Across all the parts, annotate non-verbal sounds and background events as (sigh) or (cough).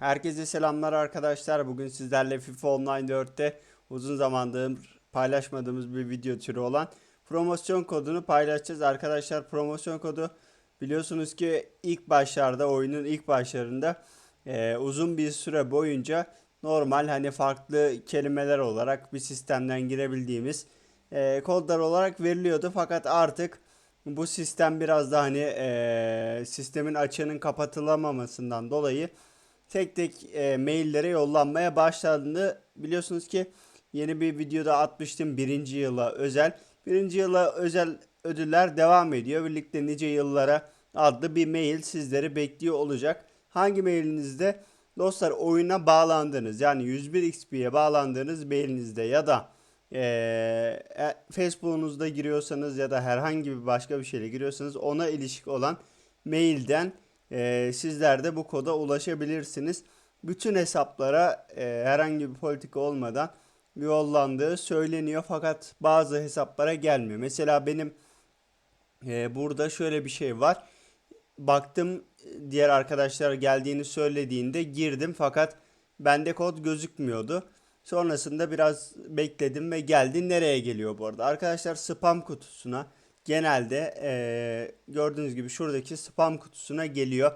Herkese selamlar arkadaşlar. Bugün sizlerle FIFA Online 4'te uzun zamandır paylaşmadığımız bir video türü olan promosyon kodunu paylaşacağız. Arkadaşlar promosyon kodu biliyorsunuz ki ilk başlarda oyunun ilk başlarında e, uzun bir süre boyunca normal hani farklı kelimeler olarak bir sistemden girebildiğimiz e, kodlar olarak veriliyordu. Fakat artık bu sistem biraz da hani e, sistemin açığının kapatılamamasından dolayı tek tek e, maillere yollanmaya başlandığını biliyorsunuz ki yeni bir videoda atmıştım birinci yıla özel. Birinci yıla özel ödüller devam ediyor. Birlikte nice yıllara adlı bir mail sizleri bekliyor olacak. Hangi mailinizde dostlar oyuna bağlandınız yani 101 XP'ye bağlandığınız mailinizde ya da e, e, Facebook'unuzda giriyorsanız ya da herhangi bir başka bir şeyle giriyorsanız ona ilişkin olan mailden e, sizler de bu koda ulaşabilirsiniz. Bütün hesaplara e, herhangi bir politika olmadan yollandığı söyleniyor fakat bazı hesaplara gelmiyor. Mesela benim e, burada şöyle bir şey var. Baktım diğer arkadaşlar geldiğini söylediğinde girdim fakat bende kod gözükmüyordu. Sonrasında biraz bekledim ve geldi. Nereye geliyor bu arada? Arkadaşlar spam kutusuna genelde eee, gördüğünüz gibi şuradaki spam kutusuna geliyor.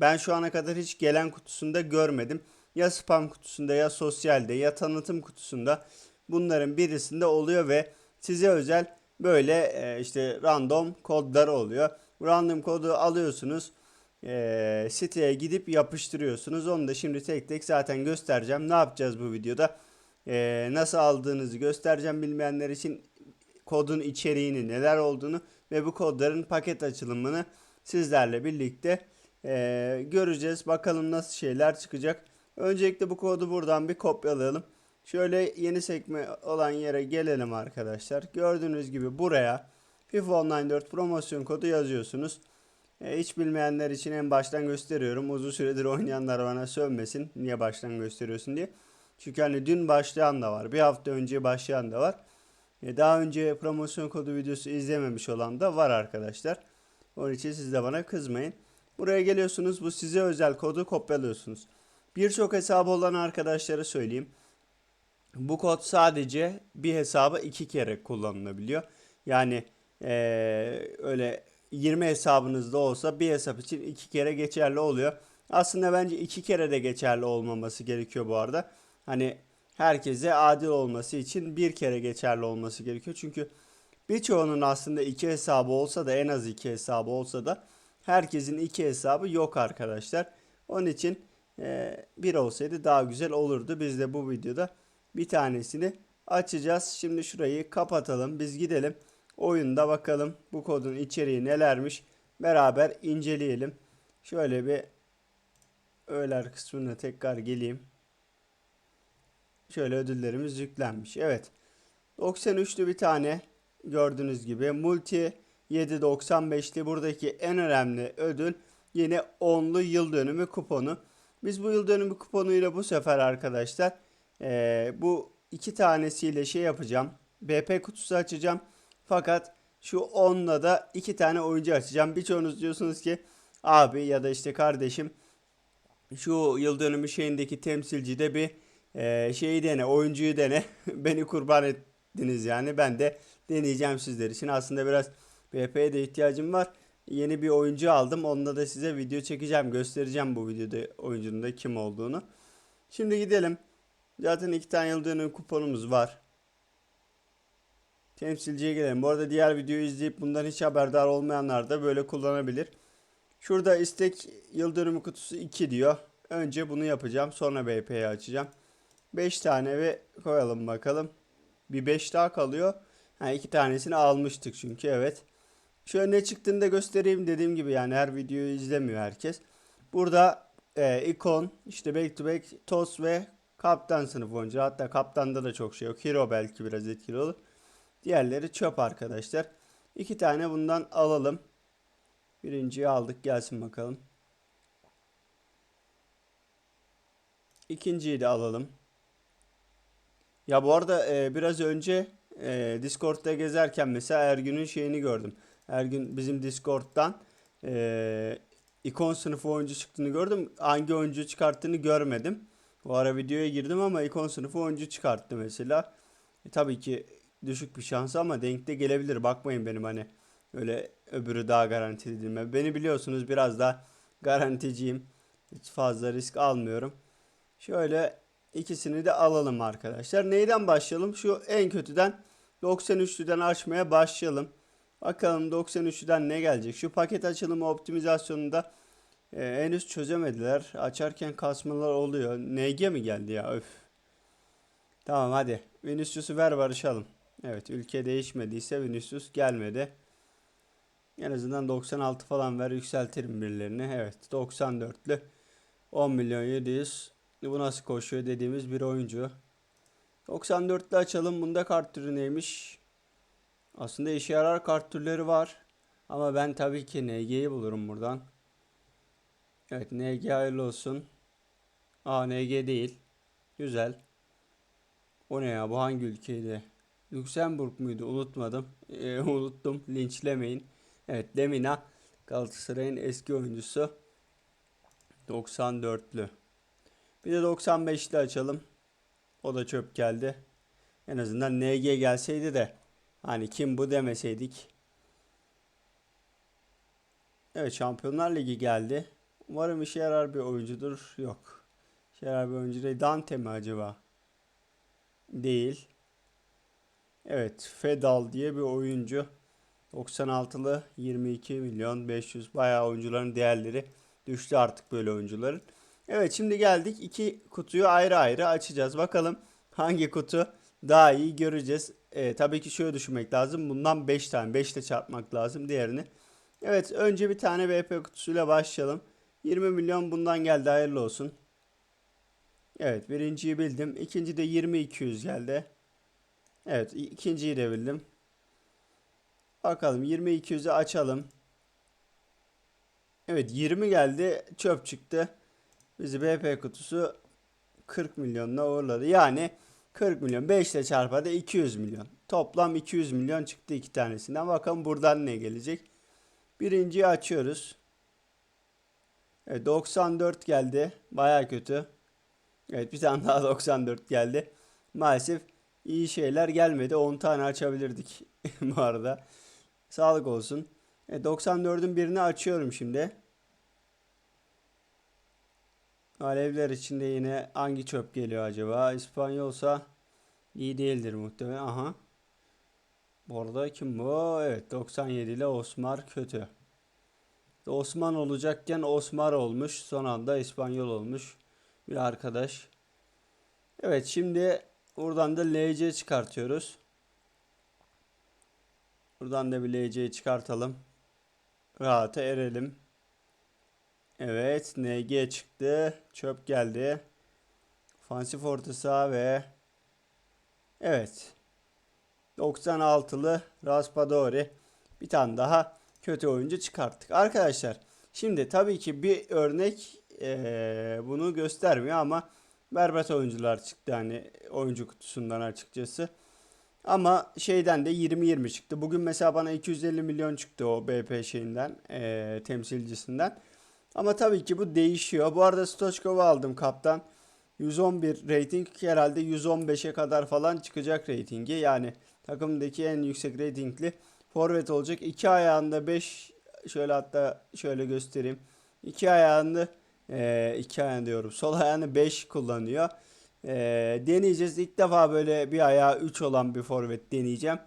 Ben şu ana kadar hiç gelen kutusunda görmedim. Ya spam kutusunda ya sosyalde ya tanıtım kutusunda bunların birisinde oluyor ve size özel böyle eee, işte random kodları oluyor. Bu random kodu alıyorsunuz. eee, siteye gidip yapıştırıyorsunuz. Onu da şimdi tek tek zaten göstereceğim. Ne yapacağız bu videoda? Eee, nasıl aldığınızı göstereceğim bilmeyenler için kodun içeriğini, neler olduğunu ve bu kodların paket açılımını sizlerle birlikte eee, göreceğiz. Bakalım nasıl şeyler çıkacak. Öncelikle bu kodu buradan bir kopyalayalım. Şöyle yeni sekme olan yere gelelim arkadaşlar. Gördüğünüz gibi buraya FIFA Online 4 promosyon kodu yazıyorsunuz. E, hiç bilmeyenler için en baştan gösteriyorum. Uzun süredir oynayanlar bana sövmesin. Niye baştan gösteriyorsun diye. Çünkü hani dün başlayan da var. Bir hafta önce başlayan da var. E, Daha önce promosyon kodu videosu izlememiş olan da var arkadaşlar. Onun için siz de bana kızmayın. Buraya geliyorsunuz bu size özel kodu kopyalıyorsunuz. Birçok hesabı olan arkadaşlara söyleyeyim. Bu kod sadece bir hesaba iki kere kullanılabiliyor. Yani eee, öyle 20 hesabınızda olsa bir hesap için iki kere geçerli oluyor. Aslında bence iki kere de geçerli olmaması gerekiyor bu arada. Hani herkese adil olması için bir kere geçerli olması gerekiyor. Çünkü birçoğunun aslında iki hesabı olsa da en az iki hesabı olsa da herkesin iki hesabı yok arkadaşlar. Onun için eee, bir olsaydı daha güzel olurdu. Biz de bu videoda bir tanesini açacağız. Şimdi şurayı kapatalım. Biz gidelim. Oyunda bakalım bu kodun içeriği nelermiş. Beraber inceleyelim. Şöyle bir öğeler kısmına tekrar geleyim. Şöyle ödüllerimiz yüklenmiş. Evet. 93'lü bir tane gördüğünüz gibi multi 7.95'li buradaki en önemli ödül yine 10'lu yıl dönümü kuponu. Biz bu yıl dönümü kuponuyla bu sefer arkadaşlar eee, bu iki tanesiyle şey yapacağım. BP kutusu açacağım. Fakat şu 10'la da iki tane oyuncu açacağım. Birçoğunuz diyorsunuz ki abi ya da işte kardeşim şu yıl dönümü şeyindeki temsilci de bir e, şeyi dene, oyuncuyu dene. (laughs) Beni kurban ettiniz yani. Ben de deneyeceğim sizler için. Aslında biraz BP'ye de ihtiyacım var. Yeni bir oyuncu aldım. Onunla da size video çekeceğim. Göstereceğim bu videoda oyuncunun da kim olduğunu. Şimdi gidelim. Zaten iki tane yıl dönümü kuponumuz var. Temsilciye gelelim. Bu arada diğer videoyu izleyip bundan hiç haberdar olmayanlar da böyle kullanabilir. Şurada istek yıl dönümü kutusu 2 diyor. Önce bunu yapacağım. Sonra BP'yi açacağım. 5 tane ve koyalım bakalım. Bir 5 daha kalıyor. Ha, iki tanesini almıştık çünkü evet. Şöyle ne çıktığını da göstereyim dediğim gibi yani her videoyu izlemiyor herkes. Burada e, ikon, işte back to back, toss ve kaptan sınıf oyuncu. Hatta kaptanda da çok şey yok. Hero belki biraz etkili olur. Diğerleri çöp arkadaşlar. İki tane bundan alalım. Birinciyi aldık gelsin bakalım. İkinciyi de alalım. Ya bu arada e, biraz önce e, Discord'da gezerken mesela Ergün'ün şeyini gördüm. Ergün bizim Discord'dan e, ikon sınıfı oyuncu çıktığını gördüm. Hangi oyuncu çıkarttığını görmedim. Bu ara videoya girdim ama ikon sınıfı oyuncu çıkarttı mesela. E, tabii ki düşük bir şans ama denk de gelebilir. Bakmayın benim hani öyle öbürü daha garantili dediğime. Beni biliyorsunuz biraz daha garanticiyim. Hiç fazla risk almıyorum. Şöyle ikisini de alalım arkadaşlar. Neyden başlayalım? Şu en kötüden 93'lüden açmaya başlayalım. Bakalım 93'lüden ne gelecek? Şu paket açılımı optimizasyonunda e, henüz çözemediler. Açarken kasmalar oluyor. NG mi geldi ya? Öf. Tamam hadi. Vinicius'u ver barışalım. Evet ülke değişmediyse Vinicius gelmedi. En azından 96 falan ver yükseltirim birilerini. Evet 94'lü 10 milyon 700. Bu nasıl koşuyor dediğimiz bir oyuncu. 94'lü açalım. Bunda kart türü neymiş? Aslında işe yarar kart türleri var. Ama ben tabii ki NG'yi bulurum buradan. Evet NG hayırlı olsun. Aa NG değil. Güzel. O ne ya bu hangi ülkeydi? Lüksemburg muydu? Unutmadım. Ee, (laughs) unuttum. Linçlemeyin. Evet Lemina Galatasaray'ın eski oyuncusu. 94'lü. Bir de 95'li açalım. O da çöp geldi. En azından NG gelseydi de hani kim bu demeseydik. Evet Şampiyonlar Ligi geldi. Umarım işe yarar bir oyuncudur. Yok. İşe yarar bir oyuncu değil. Dante mi acaba? Değil. Evet Fedal diye bir oyuncu. 96'lı 22 milyon 500 bayağı oyuncuların değerleri düştü artık böyle oyuncuların. Evet şimdi geldik iki kutuyu ayrı ayrı açacağız. Bakalım hangi kutu daha iyi göreceğiz. Ee, tabii ki şöyle düşünmek lazım. Bundan 5 tane 5 ile çarpmak lazım diğerini. Evet önce bir tane BP kutusuyla başlayalım. 20 milyon bundan geldi hayırlı olsun. Evet birinciyi bildim. İkinci de 20-200 geldi. Evet ikinciyi de bildim. Bakalım 20-200'ü açalım. Evet 20 geldi çöp çıktı. Bizi BP kutusu 40 milyonla uğurladı. Yani 40 milyon 5 ile çarpadı 200 milyon. Toplam 200 milyon çıktı iki tanesinden. Bakalım buradan ne gelecek. Birinciyi açıyoruz. Evet 94 geldi. Baya kötü. Evet bir tane daha (laughs) 94 geldi. Maalesef iyi şeyler gelmedi. 10 tane açabilirdik (laughs) bu arada. Sağlık olsun. Evet, 94'ün birini açıyorum şimdi. Alevler içinde yine hangi çöp geliyor acaba? İspanyolsa iyi değildir muhtemelen. Aha. Bu arada kim bu? Evet 97 ile Osmar kötü. Osman olacakken Osmar olmuş. Son anda İspanyol olmuş. Bir arkadaş. Evet şimdi buradan da LC çıkartıyoruz. Buradan da bir LC'yi çıkartalım. Rahata erelim. Evet NG çıktı. Çöp geldi. Fansif orta saha ve Evet. 96'lı Raspadori. Bir tane daha kötü oyuncu çıkarttık. Arkadaşlar şimdi tabii ki bir örnek ee, bunu göstermiyor ama berbat oyuncular çıktı hani oyuncu kutusundan açıkçası. Ama şeyden de 20-20 çıktı. Bugün mesela bana 250 milyon çıktı o BP şeyinden, e, temsilcisinden. Ama tabii ki bu değişiyor. Bu arada Stochkov'u aldım kaptan. 111 rating herhalde 115'e kadar falan çıkacak ratingi. Yani takımdaki en yüksek ratingli forvet olacak. İki ayağında 5 şöyle hatta şöyle göstereyim. İki ayağında e, iki ayağında diyorum. Sol ayağını 5 kullanıyor. E, deneyeceğiz. İlk defa böyle bir ayağı 3 olan bir forvet deneyeceğim.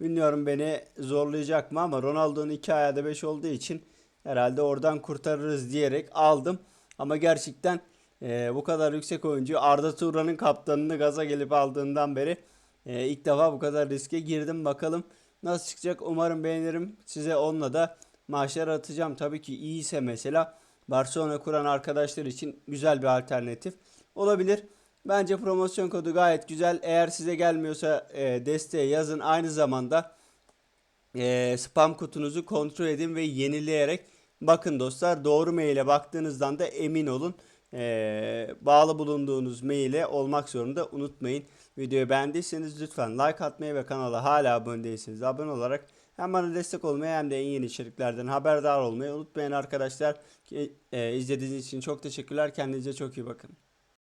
Bilmiyorum beni zorlayacak mı ama Ronaldo'nun iki ayağı da 5 olduğu için herhalde oradan kurtarırız diyerek aldım. Ama gerçekten e, bu kadar yüksek oyuncu Arda Turan'ın kaptanını gaza gelip aldığından beri e, ilk defa bu kadar riske girdim. Bakalım nasıl çıkacak umarım beğenirim. Size onunla da maaşlar atacağım. Tabii ki iyiyse mesela Barcelona kuran arkadaşlar için güzel bir alternatif olabilir. Bence promosyon kodu gayet güzel. Eğer size gelmiyorsa e, desteğe yazın. Aynı zamanda e, spam kutunuzu kontrol edin ve yenileyerek bakın dostlar. Doğru maile baktığınızdan da emin olun. E, bağlı bulunduğunuz maile olmak zorunda unutmayın. Videoyu beğendiyseniz lütfen like atmayı ve kanala hala abone değilseniz abone olarak Hem bana destek olmayı hem de en yeni içeriklerden haberdar olmayı unutmayın arkadaşlar. Ki, e, izlediğiniz için çok teşekkürler. Kendinize çok iyi bakın.